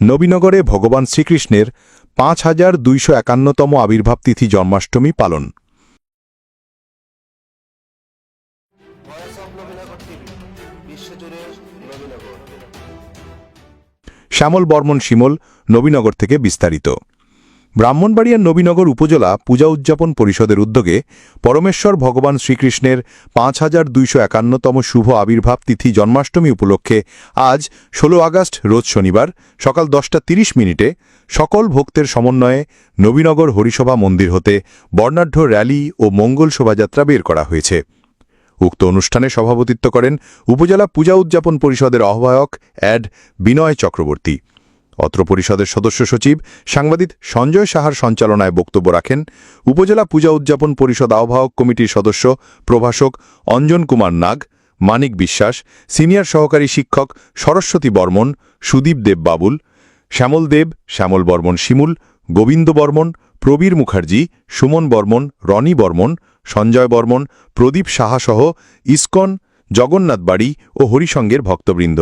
নবীনগরে ভগবান শ্রীকৃষ্ণের পাঁচ হাজার দুইশো একান্নতম আবির্ভাব তিথি জন্মাষ্টমী পালন। শ্যামল বর্মন শিমল, নবীনগর থেকে বিস্তারিত। ব্রাহ্মণবাড়িয়ার নবীনগর উপজেলা পূজা উদযাপন পরিষদের উদ্যোগে পরমেশ্বর ভগবান শ্রীকৃষ্ণের পাঁচ হাজার দুইশো একান্নতম শুভ আবির্ভাব তিথি জন্মাষ্টমী উপলক্ষে আজ ১৬ আগস্ট, রোজ শনিবার, সকাল দশটা তিরিশ মিনিটে সকল ভক্তের সমন্বয়ে নবীনগর হরিসভা মন্দির হতে বর্ণাঢ্য র্যালি ও মঙ্গল শোভাযাত্রা বের করা হয়েছে। উক্ত অনুষ্ঠানে সভাপতিত্ব করেন উপজেলা পূজা উদযাপন পরিষদের আহ্বায়ক অ্যাড বিনয় চক্রবর্তী। অত্র পরিষদের সদস্য সচিব সাংবাদিক সঞ্জয় সাহার সঞ্চালনায় বক্তব্য রাখেন উপজেলা পূজা উদযাপন পরিষদ আহ্বায়ক কমিটির সদস্য, প্রভাষক অঞ্জন কুমার নাগ, মানিক বিশ্বাস, সিনিয়র সহকারী শিক্ষক সরস্বতী বর্মন, সুদীপ দেব বাবুল, শ্যামল দেব, শ্যামল বর্মন শিমুল, গোবিন্দ বর্মন, প্রবীর মুখার্জি, সুমন বর্মন, রনি বর্মন, সঞ্জয় বর্মন, প্রদীপ সাহাসহ ইস্কন জগন্নাথ বাড়ি ও হরিসঙ্গের ভক্তবৃন্দ।